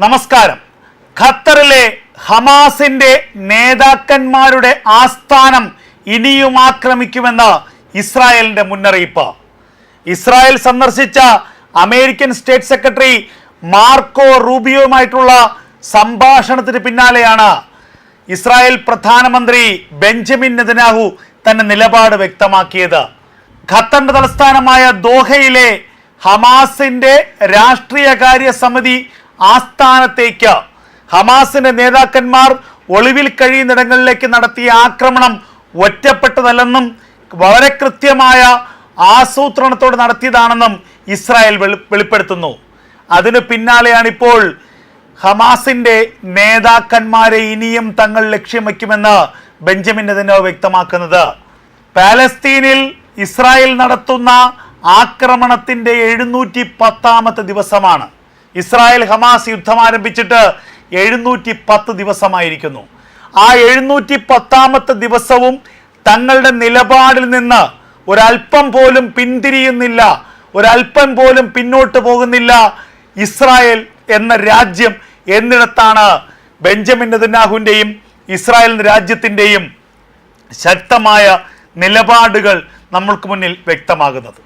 നമസ്കാരം. ഖത്തറിലെ ഹമാസിന്റെ നേതാക്കന്മാരുടെ ആസ്ഥാനം ഇനിയും ആക്രമിക്കുമെന്ന് ഇസ്രായേലിന്റെ മുന്നറിയിപ്പ്. ഇസ്രായേൽ സന്ദർശിച്ച അമേരിക്കൻ സ്റ്റേറ്റ് സെക്രട്ടറി മാർക്കോ റൂബിയോയുമായിട്ടുള്ള സംഭാഷണത്തിന് പിന്നാലെയാണ് ഇസ്രായേൽ പ്രധാനമന്ത്രി ബെഞ്ചമിൻ നെതന്യാഹു തന്റെ നിലപാട് വ്യക്തമാക്കിയത്. ഖത്തറിന്റെ തലസ്ഥാനമായ ദോഹയിലെ ഹമാസിന്റെ രാഷ്ട്രീയകാര്യ സമിതി ആസ്ഥാനത്തേക്ക് ഹമാസിന്റെ നേതാക്കന്മാർ ഒളിവിൽ കഴിയുന്നിടങ്ങളിലേക്ക് നടത്തിയ ആക്രമണം ഒറ്റപ്പെട്ടതല്ലെന്നും വളരെ കൃത്യമായ ആസൂത്രണത്തോടെ നടത്തിയതാണെന്നും ഇസ്രായേൽ വെളി- വെളിപ്പെടുത്തുന്നു. അതിനു പിന്നാലെയാണിപ്പോൾ ഹമാസിന്റെ നേതാക്കന്മാരെ ഇനിയും തങ്ങൾ ലക്ഷ്യം വയ്ക്കുമെന്ന് ബെഞ്ചമിൻ നെതന്യാഹു വ്യക്തമാക്കുന്നത്. പാലസ്തീനിൽ ഇസ്രായേൽ നടത്തുന്ന ആക്രമണത്തിന്റെ എഴുന്നൂറ്റി പത്താമത്തെ ദിവസമാണ്. ഇസ്രായേൽ ഹമാസ് യുദ്ധം ആരംഭിച്ചിട്ട് എഴുന്നൂറ്റി പത്ത് ദിവസമായിരിക്കുന്നു. ആ എഴുന്നൂറ്റി പത്താമത്തെ ദിവസവും തങ്ങളുടെ നിലപാടിൽ നിന്ന് ഒരല്പം പോലും പിന്തിരിയുന്നില്ല ഒരല്പം പോലും പിന്നോട്ട് പോകുന്നില്ല ഇസ്രായേൽ എന്ന രാജ്യം എന്നിടത്താണ് ബെഞ്ചമിൻ നെതന്യാഹുവിന്റെയും ഇസ്രായേൽ രാജ്യത്തിന്റെയും ശക്തമായ നിലപാടുകൾ നമ്മൾക്ക് മുന്നിൽ വ്യക്തമാകുന്നത്.